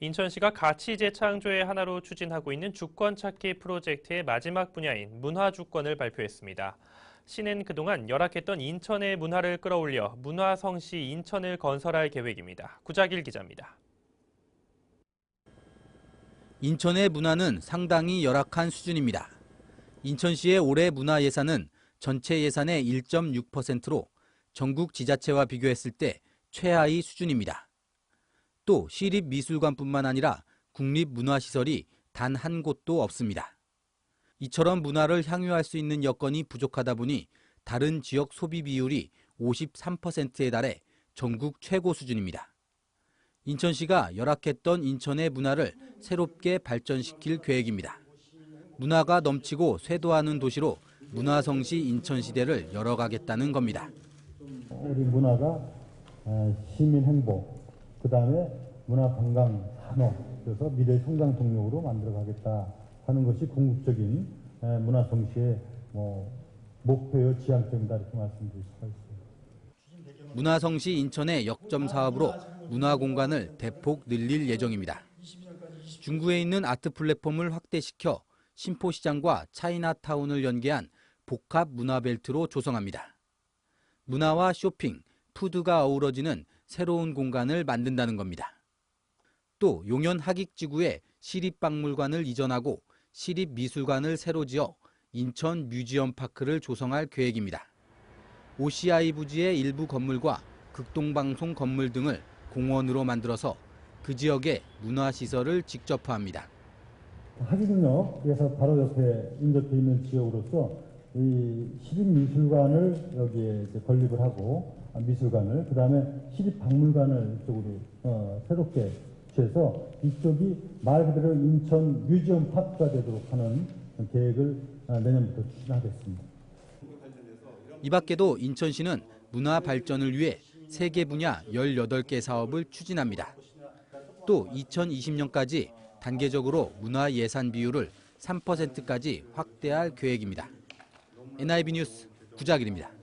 인천시가 가치 재창조의 하나로 추진하고 있는 주권 찾기 프로젝트의 마지막 분야인 문화 주권을 발표했습니다. 시는 그동안 열악했던 인천의 문화를 끌어올려 문화성시 인천을 건설할 계획입니다. 구자길 기자입니다. 인천의 문화는 상당히 열악한 수준입니다. 인천시의 올해 문화 예산은 전체 예산의 1.6%로 전국 지자체와 비교했을 때 최하위 수준입니다. 또 시립미술관뿐만 아니라 국립문화시설이 단 한 곳도 없습니다. 이처럼 문화를 향유할 수 있는 여건이 부족하다 보니 다른 지역 소비 비율이 53%에 달해 전국 최고 수준입니다. 인천시가 열악했던 인천의 문화를 새롭게 발전시킬 계획입니다. 문화가 넘치고 쇄도하는 도시로 문화성시 인천시대를 열어가겠다는 겁니다. 우리 문화가 어, 시민 행복, 그 다음에 문화 관광 산업, 그래서 미래 성장 동력으로 만들어 가겠다 하는 것이 궁극적인 에, 문화 성시의 뭐 목표요 지향점이다 이렇게 말씀드릴 수가 있습니다. 문화성시 인천의 역점 사업으로 문화 공간을 대폭 늘릴 예정입니다. 중구에 있는 아트 플랫폼을 확대시켜 신포시장과 차이나타운을 연계한 복합 문화벨트로 조성합니다. 문화와 쇼핑, 푸드가 어우러지는 새로운 공간을 만든다는 겁니다. 또 용현 하객지구에 시립박물관을 이전하고 시립미술관을 새로 지어 인천 뮤지엄 파크를 조성할 계획입니다. OCI 부지의 일부 건물과 극동방송 건물 등을 공원으로 만들어서 그 지역의 문화시설을 직접화합니다. 하기능력에서 바로 옆에 인접해 있는 지역으로서 이 시립미술관을 여기에 이제 건립을 하고 아, 미술관을 그 다음에 시립박물관을 이쪽으로 어, 새롭게 취해서 이쪽이 말 그대로 인천 뮤지엄 파크가 되도록 하는 계획을 아, 내년부터 추진하겠습니다. 이 밖에도 인천시는 문화 발전을 위해 세계 분야 18개 사업을 추진합니다. 또 2020년까지 단계적으로 문화 예산 비율을 3%까지 확대할 계획입니다. NIB 뉴스 구자길입니다.